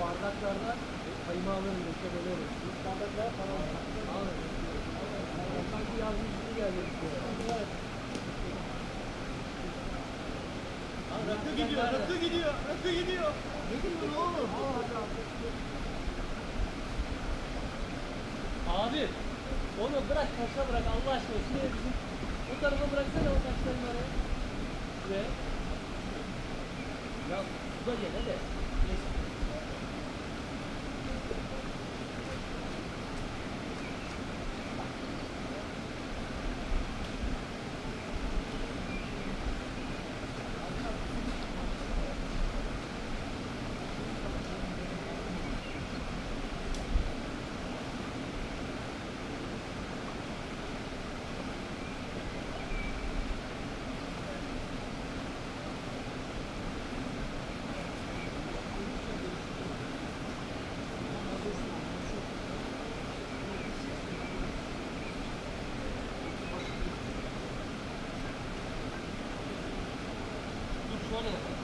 bardaklarda kaymağların döşemeleri. Bardaklar falan. Sanki yazmış gibi geldi. Rakı gidiyor, rakı gidiyor, rakı gidiyor. Ne diyorsun oğlum? Abi onu bırak taşa bırak Allah aşkına. Şuraya bizim bu tarafa bıraksana o taşları. Ve ya bu da gene de. 좋아하는 거 같아요.